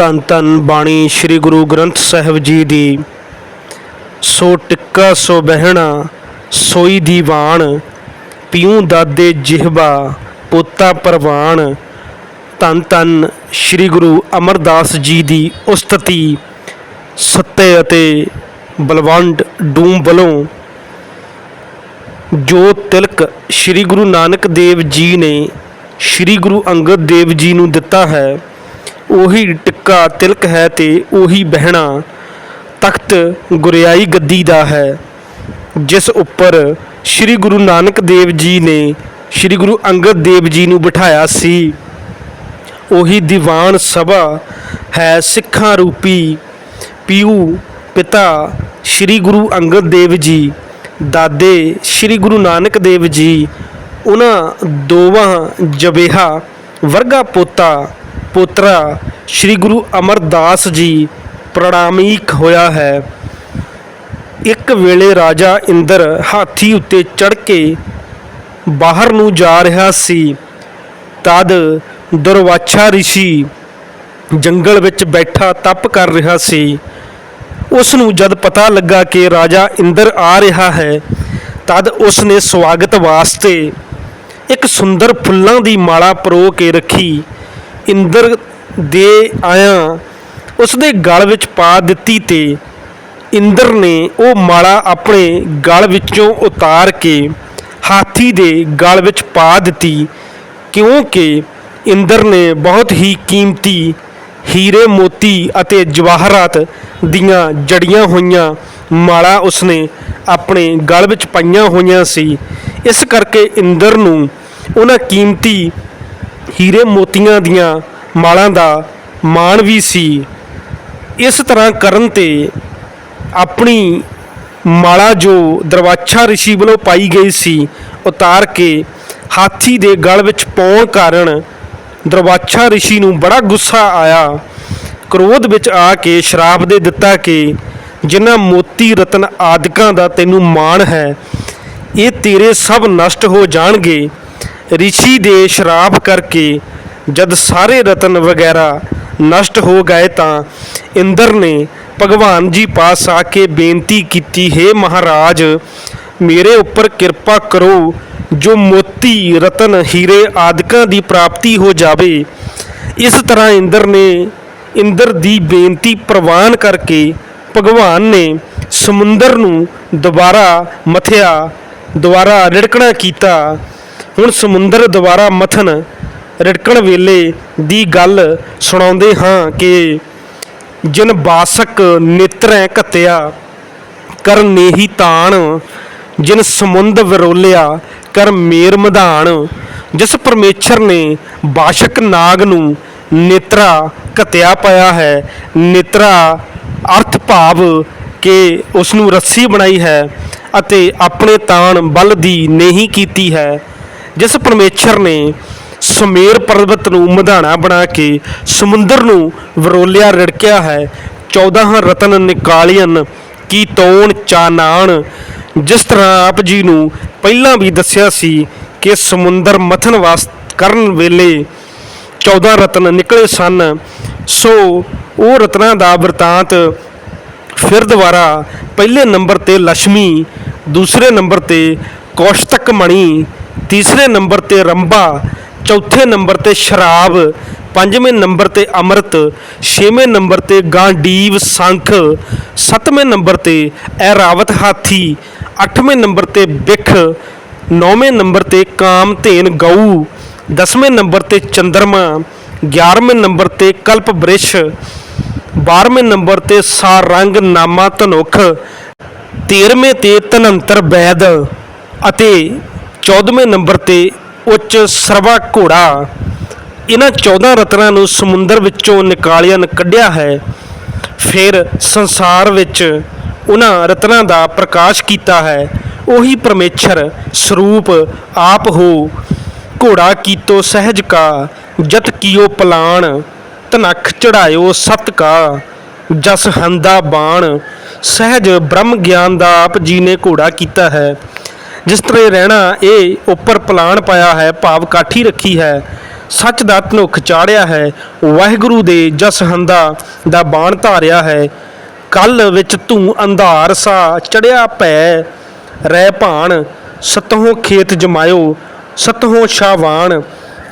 ਧੰਨ ਧੰਨ ਬਾਣੀ ਸ੍ਰੀ ਗੁਰੂ ਗ੍ਰੰਥ ਸਾਹਿਬ ਜੀ ਦੀ। ਸੋ ਟਿੱਕਾ ਸੋ ਬਹਿਣਾ, ਸੋਈ ਦੀਵਾਨ, ਪਿਉ ਦਾਦੇ ਜਿਹਬਾ ਪੋਤਾ ਪਰਵਾਨ। ਧੰਨ ਧੰਨ ਸ੍ਰੀ ਗੁਰੂ ਅਮਰਦਾਸ ਜੀ ਦੀ ਉਸਤਤੀ, ਸੱਤੇ ਅਤੇ ਬਲਵੰਡ ਡੂਮ ਵੱਲੋਂ। ਜੋ ਤਿਲਕ ਸ੍ਰੀ ਗੁਰੂ ਨਾਨਕ ਦੇਵ ਜੀ ਨੇ ਸ੍ਰੀ ਗੁਰੂ ਅੰਗਦ ਦੇਵ ਜੀ ਨੂੰ ਦਿੱਤਾ ਹੈ ਉਹੀ ਟਿੱਕਾ ਤਿਲਕ ਹੈ ਤੇ ਉਹੀ ਬਹਿਣਾ ਤਖਤ ਗੁਰਿਆਈ ਗੱਦੀ ਦਾ ਹੈ, ਜਿਸ ਉੱਪਰ ਸ੍ਰੀ ਗੁਰੂ ਨਾਨਕ ਦੇਵ ਜੀ ਨੇ ਸ੍ਰੀ ਗੁਰੂ ਅੰਗਦ ਦੇਵ ਜੀ ਨੂੰ ਬਿਠਾਇਆ ਸੀ। ਉਹੀ ਦੀਵਾਨ ਸਭਾ ਹੈ ਸਿੱਖਾਂ ਰੂਪੀ, ਪੀਊ ਪਿਤਾ ਸ੍ਰੀ ਗੁਰੂ ਅੰਗਦ ਦੇਵ ਜੀ, ਦਾਦੇ ਸ੍ਰੀ ਗੁਰੂ ਨਾਨਕ ਦੇਵ ਜੀ, ਉਹਨਾਂ ਦੋਵਾਂ ਜਬੇਹਾ ਵਰਗਾ ਪੋਤਾ ਪੋਤਰਾ, ਸ੍ਰੀ ਗੁਰੂ ਅਮਰਦਾਸ ਜੀ ਪ੍ਰਣਾਮੀਕ ਹੋਇਆ ਹੈ। ਇੱਕ ਵੇਲੇ ਰਾਜਾ ਇੰਦਰ ਹਾਥੀ ਉੱਤੇ ਚੜ੍ਹ ਕੇ ਬਾਹਰ ਨੂੰ ਜਾ ਰਿਹਾ ਸੀ। ਤਦ ਦੁਰਵਾਛਾ ਰਿਸ਼ੀ ਜੰਗਲ ਵਿੱਚ ਬੈਠਾ ਤਪ ਕਰ ਰਿਹਾ ਸੀ। ਉਸ ਨੂੰ ਜਦ ਪਤਾ ਲੱਗਾ ਕਿ ਰਾਜਾ ਇੰਦਰ ਆ ਰਿਹਾ ਹੈ, ਤਦ ਉਸ ਨੇ ਸਵਾਗਤ ਵਾਸਤੇ ਇੱਕ ਸੁੰਦਰ ਫੁੱਲਾਂ ਦੀ ਮਾਲਾ ਪਰੋ ਕੇ ਰੱਖੀ। ਇੰਦਰ ਦੇ ਆਇਆ ਉਸ ਦੇ ਗਲ ਵਿੱਚ ਪਾ ਦਿੱਤੀ ਤੇ ਇੰਦਰ ਨੇ ਉਹ ਮਾਲਾ ਆਪਣੇ ਗਲ ਵਿੱਚੋਂ ਉਤਾਰ ਕੇ ਹਾਥੀ ਦੇ ਗਲ ਵਿੱਚ ਪਾ ਦਿੱਤੀ, ਕਿਉਂਕਿ ਇੰਦਰ ਨੇ ਬਹੁਤ ਹੀ ਕੀਮਤੀ ਹੀਰੇ ਮੋਤੀ ਅਤੇ ਜਵਾਹਰਾਤ ਦੀਆਂ ਜੜੀਆਂ ਹੋਈਆਂ ਮਾਲਾ ਉਸਨੇ ਆਪਣੇ ਗਲ ਵਿੱਚ ਪਾਈਆਂ ਹੋਈਆਂ ਸੀ। ਇਸ ਕਰਕੇ ਇੰਦਰ ਨੂੰ ਉਹਨਾਂ ਕੀਮਤੀ ਹੀਰੇ ਮੋਤੀਆਂ ਦੀਆਂ ਮਾਲਾਂ ਦਾ ਮਾਣ ਵੀ ਸੀ। ਇਸ ਤਰ੍ਹਾਂ ਕਰਨ ਤੇ ਆਪਣੀ ਮਾਲਾ ਜੋ ਦਰਵਾਛਾ ਰਿਸ਼ੀ ਵੱਲੋਂ ਪਾਈ ਗਈ ਸੀ, ਉਤਾਰ ਕੇ ਹਾਥੀ ਦੇ ਗਲ ਵਿੱਚ ਪਾਉਣ ਕਾਰਨ ਦਰਵਾਛਾ ਰਿਸ਼ੀ ਨੂੰ ਬੜਾ ਗੁੱਸਾ ਆਇਆ। ਕ੍ਰੋਧ ਵਿੱਚ ਆ ਕੇ ਸ਼ਰਾਪ ਦੇ ਦਿੱਤਾ ਕਿ ਜਿਨ੍ਹਾਂ ਮੋਤੀ ਰਤਨ ਆਦਿਕਾਂ ਦਾ ਤੈਨੂੰ ਮਾਣ ਹੈ, ਇਹ ਤੇਰੇ ਸਭ ਨਸ਼ਟ ਹੋ ਜਾਣਗੇ। ਰਿਸ਼ੀ ਦੇ ਸ਼ਰਾਪ ਕਰਕੇ ਜਦ ਸਾਰੇ ਰਤਨ ਵਗੈਰਾ ਨਸ਼ਟ ਹੋ ਗਏ ਤਾਂ ਇੰਦਰ ਨੇ ਭਗਵਾਨ ਜੀ ਪਾਸ ਆ ਕੇ ਬੇਨਤੀ ਕੀਤੀ, ਹੈ ਮਹਾਰਾਜ, ਮੇਰੇ ਉੱਪਰ ਕਿਰਪਾ ਕਰੋ, ਜੋ ਮੋਤੀ, ਰਤਨ, ਹੀਰੇ ਆਦਿਕਾਂ ਦੀ ਪ੍ਰਾਪਤੀ ਹੋ ਜਾਵੇ। ਇਸ ਤਰ੍ਹਾਂ ਇੰਦਰ ਨੇ ਇੰਦਰ ਦੀ ਬੇਨਤੀ ਪ੍ਰਵਾਨ ਕਰਕੇ ਭਗਵਾਨ ਨੇ ਸਮੁੰਦਰ ਨੂੰ ਦੁਬਾਰਾ ਮਥਿਆ, ਦੁਬਾਰਾ ਰਿੜਕਣਾ ਕੀਤਾ। ਹੁਣ ਸਮੁੰਦਰ ਦੁਬਾਰਾ ਮਥਨ ਰਿੜਕਣ ਵੇਲੇ ਦੀ ਗੱਲ ਸੁਣਾਉਂਦੇ ਹਾਂ ਕਿ ਜਿਨ ਬਾਸਕ ਨੇਤਰੈ ਘਤਿਆ, ਕਰ ਨੇਹੀ ਤਾਣ। ਜਿਨ ਸਮੁੰਦ ਵਿਰੋਲਿਆ, ਕਰ ਮੇਰ ਮਧਾਨ ਜਿਸ ਪਰਮੇਸ਼ਰ ਨੇ ਬਾਸ਼ਕ ਨਾਗ ਨੂੰ ਨੇਤਰਾ ਘਤਿਆ ਪਾਇਆ ਹੈ, ਨੇਤਰਾ ਅਰਥ ਭਾਵ ਕਿ ਉਸ ਨੂੰ ਰੱਸੀ ਬਣਾਈ ਹੈ ਅਤੇ ਆਪਣੇ ਤਾਣ ਬਲ ਦੀ ਨਹੀਂ ਕੀਤੀ ਹੈ। ਜਿਸ ਪਰਮੇਸ਼ਰ ਨੇ ਸੁਮੇਰ ਪਰਬਤ ਨੂੰ ਮਧਾਣਾ ਬਣਾ ਕੇ ਸਮੁੰਦਰ ਨੂੰ ਵਰੋਲਿਆ, ਰੜਕਿਆ ਹੈ। 14 ਰਤਨ ਨਿਕਾਲੀਨ ਕੀ ਤੋਣ ਚਾਨਾਣ। ਜਿਸ ਤਰ੍ਹਾਂ ਆਪ ਜੀ ਨੂੰ ਪਹਿਲਾਂ ਵੀ ਦੱਸਿਆ ਸੀ ਕਿ ਸਮੁੰਦਰ ਮਥਨ ਵਾਸ ਕਰਨ ਵੇਲੇ 14 ਰਤਨ ਨਿਕਲੇ ਸਨ, ਸੋ ਉਹ ਰਤਨਾਂ ਦਾ ਵਰਤਾਂਤ ਫਿਰ ਦੁਬਾਰਾ ਪਹਿਲੇ ਨੰਬਰ ਤੇ ਲక్ష్ਮੀ ਦੂਸਰੇ ਨੰਬਰ ਤੇ ਕੌਸ਼ਤਕ ਮਣੀ ਤੀਸਰੇ ਨੰਬਰ ਤੇ ਰੰਭਾ ਚੌਥੇ ਨੰਬਰ ਤੇ ਸ਼ਰਾਬ ਪੰਜਵੇਂ ਨੰਬਰ ਤੇ ਅੰਮ੍ਰਿਤ ਛੇਵੇਂ ਨੰਬਰ ਤੇ ਗਾਂਡੀਵ ਸੰਖ ਸੱਤਵੇਂ ਨੰਬਰ ਤੇ ਐਰਾਵਤ ਹਾਥੀ ਅੱਠਵੇਂ ਨੰਬਰ ਤੇ ਬਿਖ ਨੌਵੇਂ ਨੰਬਰ ਤੇ ਕਾਮਧੇਨ ਗਊ ਦਸਵੇਂ ਨੰਬਰ ਤੇ ਚੰਦਰਮਾ 11ਵੇਂ ਨੰਬਰ ਤੇ ਕਲਪ ਬ੍ਰਿਸ਼ 12ਵੇਂ ਨੰਬਰ ਤੇ ਸਾਰੰਗ ਨਾਮਾ ਧਨੁਖ 13ਵੇਂ ਤੇ ਧਨੰਤਰ ਵੈਦ ਅਤੇ 14ਵੇਂ ਨੰਬਰ ਤੇ ਉੱਚ ਸਰਵਾ ਘੋੜਾ। ਇਹਨਾਂ 14 ਰਤਨਾਂ ਨੂੰ ਸਮੁੰਦਰ ਵਿੱਚੋਂ ਨਿਕਾਲਿਆ ਕੱਢਿਆ ਹੈ। ਫਿਰ ਸੰਸਾਰ ਵਿੱਚ ਉਹਨਾਂ ਰਤਨਾਂ ਦਾ ਪ੍ਰਕਾਸ਼ ਕੀਤਾ ਹੈ। ਉਹੀ ਪਰਮੇਸ਼ਰ ਸਰੂਪ ਆਪ ਹੋ। ਘੋੜਾ ਕੀਤੋ ਸਹਿਜ ਕਾ, ਜਤ ਕੀਓ ਪਲਾਣ ਤਨਖ ਚੜਾਇਓ ਸਤ ਕਾ, ਜਸ ਹੰਦਾ ਬਾਣ। ਸਹਿਜ ਬ੍ਰਹਮ ਗਿਆਨ ਦਾ ਆਪ ਜੀ ਨੇ ਘੋੜਾ ਕੀਤਾ ਹੈ। ਜਿਸ ਤਰ੍ਹਾਂ ਰਹਿਣਾ, ਇਹ ਉੱਪਰ ਪਲਾਣ ਪਾਇਆ ਹੈ, ਭਾਵ ਕਾਠੀ ਰੱਖੀ ਹੈ, ਸੱਚ ਦਾ ਧਨੁਖ ਚਾੜਿਆ ਹੈ, ਵਾਹਿਗੁਰੂ ਦੇ ਜਸ ਹੰਦਾ ਦਾ ਬਾਣ ਧਾਰਿਆ ਹੈ, ਕੱਲ ਵਿੱਚ ਤੂੰ ਅੰਧਾਰ ਸਾ ਚੜਿਆ ਭੈ ਰਹਿ ਭਾਣ, ਸਤਹੋਂ ਖੇਤ ਜਮਾਇਓ, ਸਤਹੋਂ ਸ਼ਾਵਾਨ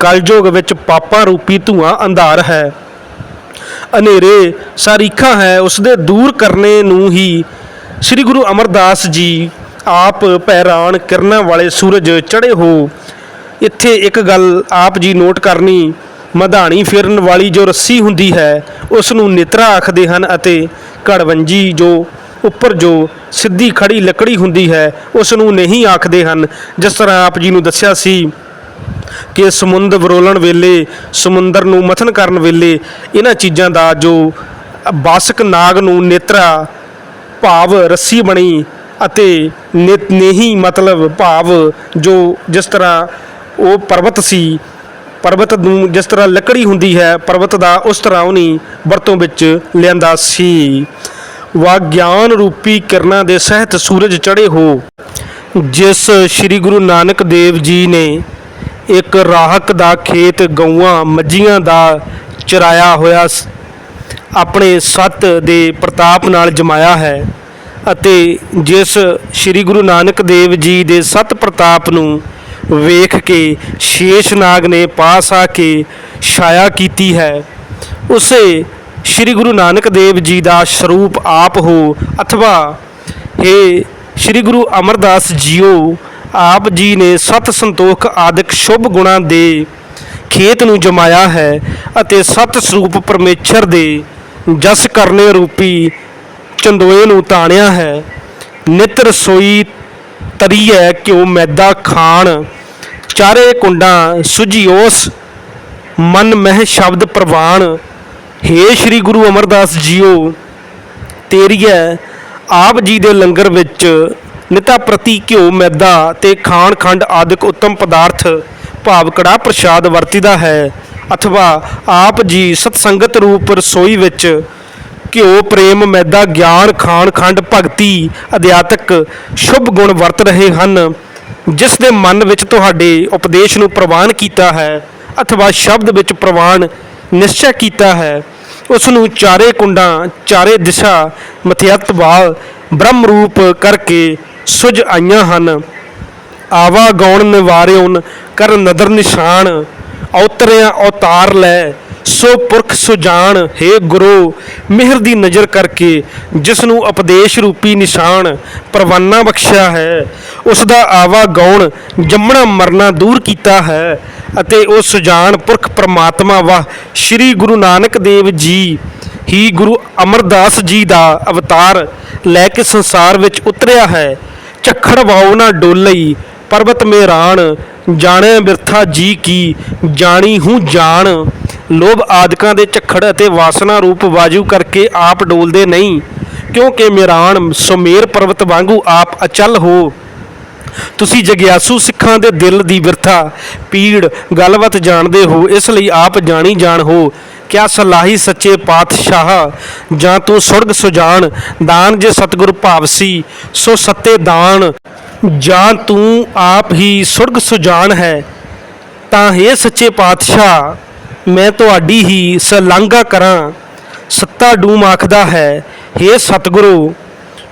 ਕਲਯੁਗ ਵਿੱਚ ਪਾਪਾਂ ਰੂਪੀ ਧੂਆਂ ਅੰਧਾਰ ਹੈ। ਹਨੇਰੇ ਸਾਰੀਖਾਂ ਹੈ ਉਸ ਦੇ ਦੂਰ ਕਰਨੇ ਨੂੰ ਹੀ ਸ੍ਰੀ ਗੁਰੂ ਅਮਰਦਾਸ ਜੀ ਆਪ ਪਹਿਰਾਨ ਕਿਰਨਾਂ ਵਾਲੇ ਸੂਰਜ ਚੜੇ ਹੋ। ਇੱਥੇ ਇੱਕ ਗੱਲ ਆਪ ਜੀ ਨੋਟ ਕਰਨੀ, ਮਧਾਣੀ ਫਿਰਨ ਵਾਲੀ ਜੋ ਰੱਸੀ ਹੁੰਦੀ ਹੈ ਉਸ ਨੂੰ ਨਿਤਰਾ ਆਖਦੇ ਹਨ ਅਤੇ ਘੜਵੰਜੀ ਜੋ ਉੱਪਰ ਜੋ ਸਿੱਧੀ ਖੜੀ ਲੱਕੜੀ ਹੁੰਦੀ ਹੈ ਉਸ ਨੂੰ ਨਹੀਂ ਆਖਦੇ ਹਨ। ਜਿਸ ਤਰ੍ਹਾਂ ਆਪ ਜੀ ਨੂੰ ਦੱਸਿਆ ਸੀ ਕਿ ਸਮੁੰਦਰ ਵਰੋਲਣ ਵੇਲੇ, ਸਮੁੰਦਰ ਨੂੰ ਮਥਨ ਕਰਨ ਵੇਲੇ ਇਹਨਾਂ ਚੀਜ਼ਾਂ ਦਾ ਜੋ ਬਾਸਕ ਨਾਗ ਨੂੰ ਨੇਤਰਾ ਭਾਵ ਰੱਸੀ ਬਣੀ ਅਤੇ ਨੇ- ਮਤਲਬ ਭਾਵ ਜੋ ਜਿਸ ਤਰ੍ਹਾਂ ਉਹ ਪਰਬਤ ਸੀ, ਪਰਬਤ ਨੂੰ ਜਿਸ ਤਰ੍ਹਾਂ ਲੱਕੜੀ ਹੁੰਦੀ ਹੈ, ਪਰਬਤ ਦਾ ਉਸ ਤਰ੍ਹਾਂ ਉਹਨੇ ਵਰਤੋਂ ਵਿੱਚ ਲਿਆਂਦਾ ਸੀ। ਵਾ ਗਿਆਨ ਰੂਪੀ ਕਿਰਨਾਂ ਦੇ ਸਹਿਤ ਸੂਰਜ ਚੜ੍ਹੇ ਹੋ, ਜਿਸ ਸ੍ਰੀ ਗੁਰੂ ਨਾਨਕ ਦੇਵ ਜੀ ਨੇ ਇੱਕ ਰਾਹਕ ਦਾ ਖੇਤ ਗਊਆਂ ਮੱਝੀਆਂ ਦਾ ਚਰਾਇਆ ਹੋਇਆ ਸ- ਆਪਣੇ ਸੱਤ ਦੇ ਪ੍ਰਤਾਪ ਨਾਲ ਜਮਾਇਆ ਹੈ। ਅਤੇ ਜਿਸ ਸ੍ਰੀ ਗੁਰੂ ਨਾਨਕ ਦੇਵ ਜੀ ਦੇ ਸਤ ਪ੍ਰਤਾਪ ਨੂੰ ਵੇਖ ਕੇ ਸ਼ੇਸ਼ਨਾਗ ਨੇ ਪਾਸ ਆ ਕੇ ਛਾਇਆ ਕੀਤੀ ਹੈ, ਉਸੇ ਸ੍ਰੀ ਗੁਰੂ ਨਾਨਕ ਦੇਵ ਜੀ ਦਾ ਸਰੂਪ ਆਪ ਹੋ ਅਥਵਾ हे ਸ੍ਰੀ ਗੁਰੂ ਅਮਰਦਾਸ ਜੀਓ, ਆਪ ਜੀ ਨੇ ਸਤ ਸੰਤੋਖ ਆਦਿਕ ਸ਼ੁਭ ਗੁਣਾਂ ਦੇ ਖੇਤ ਨੂੰ ਜਮਾਇਆ ਹੈ ਅਤੇ ਸਤ ਸਰੂਪ ਪਰਮੇਸ਼ਰ ਦੇ ਜਸ ਕਰਨੇ ਰੂਪੀ ਚੰਦੋਏ ਨੂੰ ਤਾਣਿਆ ਹੈ। ਨਿਤ ਰਸੋਈ ਤਰੀਐ ਘਿਓ ਮੈਦਾ ਖਾਣ। ਚਾਰੇ ਕੁੰਡਾਂ ਸੁਜੀਓਸ ਮਨ ਮਹਿ ਸ਼ਬਦ ਪ੍ਰਵਾਨ ਹੇ ਸ੍ਰੀ ਗੁਰੂ ਅਮਰਦਾਸ ਜੀਓ, ਤੇਰੀਐ ਆਪ ਜੀ ਦੇ ਲੰਗਰ ਵਿੱਚ ਨਿਤਾ ਪ੍ਰਤੀ ਘਿਓ ਮੈਦਾ ਤੇ ਖਾਣ ਖੰਡ ਆਦਿਕ ਉੱਤਮ ਪਦਾਰਥ ਭਾਵ ਕੜਾ ਪ੍ਰਸ਼ਾਦ ਵਰਤੀਦਾ ਹੈ। ਅਥਵਾ ਆਪ ਜੀ ਸਤਸੰਗਤ ਰੂਪ ਰਸੋਈ ਵਿੱਚ ਘਿਓ, ਪ੍ਰੇਮ, ਮੈਦਾ, ਗਿਆਨ, ਖਾਣ, ਖੰਡ, ਭਗਤੀ, ਅਧਿਆਤਕ ਸ਼ੁਭ ਗੁਣ ਵਰਤ ਰਹੇ ਹਨ, ਜਿਸ ਦੇ ਮਨ ਵਿੱਚ ਤੁਹਾਡੇ ਉਪਦੇਸ਼ ਨੂੰ ਪ੍ਰਵਾਨ ਕੀਤਾ ਹੈ ਅਥਵਾ ਸ਼ਬਦ ਵਿੱਚ ਪ੍ਰਵਾਨ ਨਿਸ਼ਚੈ ਕੀਤਾ ਹੈ, ਉਸ ਨੂੰ ਚਾਰੇ ਕੁੰਡਾਂ, ਚਾਰੇ ਦਿਸ਼ਾ ਮਥਿਅਤ ਵਾਲ ਬ੍ਰਹਮ ਰੂਪ ਕਰਕੇ ਸੁਝ ਆਈਆਂ ਹਨ। ਆਵਾ ਗੌਣ ਨਿਵਾਰਿਓਨ ਕਰ ਨਦਰ ਨਿਸ਼ਾਨ ਔਤਰਿਆ, ਔਤਾਰ ਲੈ। ਸੋ ਪੁਰਖ ਸੁਜਾਨ ਹੈ ਗੁਰੂ, ਮਿਹਰ ਦੀ ਨਜ਼ਰ ਕਰਕੇ ਜਿਸ ਨੂੰ ਉਪਦੇਸ਼ ਰੂਪੀ ਨਿਸ਼ਾਨ ਪਰਵਾਨਾ ਬਖਸ਼ਿਆ ਹੈ ਉਸ ਦਾ ਆਵਾ ਗਾਉਣ ਜੰਮਣਾ ਮਰਨਾ ਦੂਰ ਕੀਤਾ ਹੈ ਅਤੇ ਉਹ ਸੁਜਾਨ ਪੁਰਖ ਪ੍ਰਮਾਤਮਾ ਵਾਹ ਸ੍ਰੀ ਗੁਰੂ ਨਾਨਕ ਦੇਵ ਜੀ, ਹੀ ਗੁਰੂ ਅਮਰਦਾਸ ਜੀ ਦਾ ਅਵਤਾਰ ਲੈ ਕੇ ਸੰਸਾਰ ਵਿੱਚ ਉਤਰਿਆ ਹੈ। ਝੱਖੜ ਵਾਉ ਨਾ ਡੋਲਈ ਪਰਬਤ ਮੇਰਾਨ, ਜਾਣੈ ਬਿਰਥਾ ਜੀ ਕੀ, ਜਾਣੀ ਹੂੰ ਜਾਣ। ਲੋਭ ਆਦਿਕਾਂ ਦੇ ਝੱਖੜ ਅਤੇ ਵਾਸਨਾ ਰੂਪ ਵਾਜੂ ਕਰਕੇ ਆਪ ਡੋਲਦੇ ਨਹੀਂ, ਕਿਉਂਕਿ ਮੇਰਾਨ ਸੁਮੇਰ ਪਰਬਤ ਵਾਂਗੂ ਆਪ ਅਚਲ ਹੋ। ਤੁਸੀਂ ਜਗਿਆਸੂ ਸਿੱਖਾਂ ਦੇ ਦਿਲ ਦੀ ਵਿਰਥਾ ਪੀੜ ਗੱਲਬਾਤ ਜਾਣਦੇ ਹੋ, ਇਸ ਲਈ ਆਪ ਜਾਣੀ ਜਾਣ ਹੋ। ਕਿਆ ਸਲਾਹੀ ਸੱਚੇ ਪਾਤਸ਼ਾਹ, ਜਾਂ ਤੂੰ ਸੁਰਗ ਸੁਜਾਨ ਦਾਨ ਜੇ ਸਤਿਗੁਰ ਭਾਵ ਸੀ ਸੋ ਸੱਤੇ ਦਾਨ। ਜਾਂ ਤੂੰ ਆਪ ਹੀ ਸੁਰਗ ਸੁਜਾਨ ਹੈ, ਤਾਂ हे ਸੱਚੇ ਪਾਤਸ਼ਾਹ, ਮੈਂ ਤੁਹਾਡੀ ਹੀ ਸਲਾਂਘਾ ਕਰਾਂ। ਸੱਤਾ ਡੂਮ ਆਖਦਾ ਹੈ हे ਸਤਿਗੁਰੂ,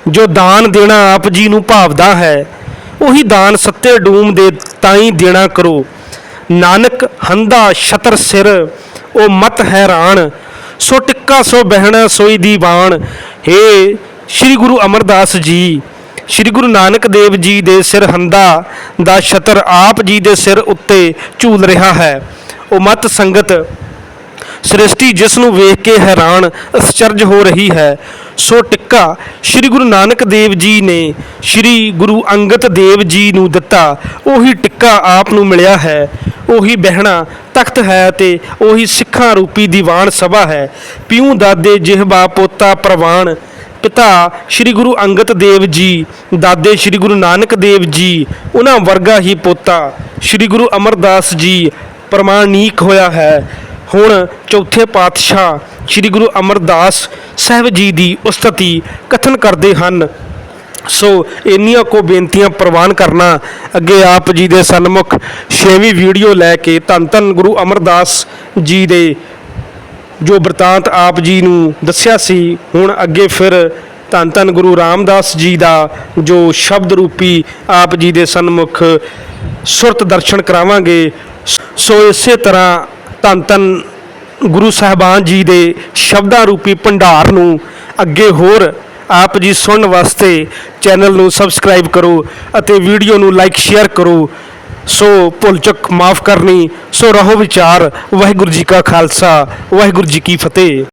ਜੋ ਦਾਨ ਦੇਣਾ ਆਪ ਜੀ ਨੂੰ ਭਾਵਦਾ ਹੈ, ਉਹੀ ਦਾਨ ਸੱਤੇ ਡੂਮ ਦੇ ਤਾਈ ਦੇਣਾ ਕਰੋ। ਨਾਨਕ ਹੰਦਾ ਛਤਰ ਸਿਰ, ਉਹ ਮਤ ਹੈਰਾਨ, ਸੋ ਟਿੱਕਾ ਸੋ ਬਹਿਣਾ ਸੋਈ ਦੀਵਾਨ। ਹੇ ਸ੍ਰੀ ਗੁਰੂ ਅਮਰਦਾਸ ਜੀ ਸ੍ਰੀ ਗੁਰੂ ਨਾਨਕ ਦੇਵ ਜੀ ਦੇ ਸਿਰਹੰਦਾ ਦਾ ਛਤਰ ਆਪ ਜੀ ਦੇ ਸਿਰ ਉੱਤੇ ਝੂਲ ਰਿਹਾ ਹੈ। ਉਹ ਮਤ ਸੰਗਤ ਸ੍ਰਿਸ਼ਟੀ ਜਿਸ ਨੂੰ ਵੇਖ ਕੇ ਹੈਰਾਨ, ਅਸਚਰਜ ਹੋ ਰਹੀ ਹੈ। ਸੋ ਟਿੱਕਾ ਸ੍ਰੀ ਗੁਰੂ ਨਾਨਕ ਦੇਵ ਜੀ ਨੇ ਸ੍ਰੀ ਗੁਰੂ ਅੰਗਦ ਦੇਵ ਜੀ ਨੂੰ ਦਿੱਤਾ। ਉਹੀ ਟਿੱਕਾ ਆਪ ਨੂੰ ਮਿਲਿਆ ਹੈ। ਉਹੀ ਬਹਿਣਾ ਤਖਤ ਹੈ ਤੇ ਉਹੀ ਸਿੱਖਾਂ ਰੂਪੀ ਦੀਵਾਨ ਸਭਾ ਹੈ। ਪਿਉ ਦਾਦੇ ਜਿਹਬਾ ਪੋਤਾ ਪ੍ਰਵਾਨ ਪਿਤਾ ਸ੍ਰੀ ਗੁਰੂ ਅੰਗਦ ਦੇਵ ਜੀ, ਦਾਦੇ ਸ੍ਰੀ ਗੁਰੂ ਨਾਨਕ ਦੇਵ ਜੀ, ਉਹਨਾਂ ਵਰਗਾ ਹੀ ਪੋਤਾ ਸ੍ਰੀ ਗੁਰੂ ਅਮਰਦਾਸ ਜੀ ਪ੍ਰਮਾਣੀਕ ਹੋਇਆ ਹੈ। ਹੁਣ ਚੌਥੇ ਪਾਤਸ਼ਾਹ ਸ੍ਰੀ ਗੁਰੂ ਅਮਰਦਾਸ ਸਾਹਿਬ ਜੀ ਦੀ ਉਸਤਤੀ ਕਥਨ ਕਰਦੇ ਹਨ। ਸੋ ਇੰਨੀਆਂ ਕੋ ਬੇਨਤੀਆਂ ਪ੍ਰਵਾਨ ਕਰਨਾ ਅੱਗੇ ਆਪ ਜੀ ਦੇ ਸਨਮੁਖ। ਛੇਵੀਂ ਵੀਡੀਓ ਲੈ ਕੇ ਧੰਨ ਧੰਨ ਗੁਰੂ ਅਮਰਦਾਸ ਜੀ ਦੇ ਜੋ ਬ੍ਰਿਤਾਂਤ ਆਪ ਜੀ ਨੂੰ ਦੱਸਿਆ ਸੀ, ਹੁਣ ਅੱਗੇ ਫਿਰ ਧੰਨ ਧੰਨ ਗੁਰੂ ਰਾਮਦਾਸ ਜੀ ਦਾ ਜੋ ਸ਼ਬਦ ਰੂਪੀ ਆਪ ਜੀ ਦੇ ਸਨਮੁਖ ਸੁਰਤ ਦਰਸ਼ਨ ਕਰਾਵਾਂਗੇ, ਸੋ ਇਸੇ ਤਰ੍ਹਾਂ ਧੰਨ ਧੰਨ ਗੁਰੂ ਸਾਹਿਬਾਨ ਜੀ ਦੇ ਸ਼ਬਦਾਂ ਰੂਪੀ ਭੰਡਾਰ ਨੂੰ ਅੱਗੇ ਹੋਰ ਆਪ ਜੀ ਸੁਣਨ ਵਾਸਤੇ ਚੈਨਲ ਨੂੰ ਸਬਸਕ੍ਰਾਈਬ ਕਰੋ ਅਤੇ ਵੀਡੀਓ ਨੂੰ ਲਾਈਕ, ਸ਼ੇਅਰ ਕਰੋ। ਸੋ ਭੁੱਲ ਚੁੱਕ ਮਾਫ ਕਰਨੀ, ਸੋ ਰਹੋ ਵਿਚਾਰ। ਵਾਹਿਗੁਰੂ ਜੀ ਕਾ ਖਾਲਸਾ, ਵਾਹਿਗੁਰੂ ਜੀ ਕੀ ਫਤਿਹ।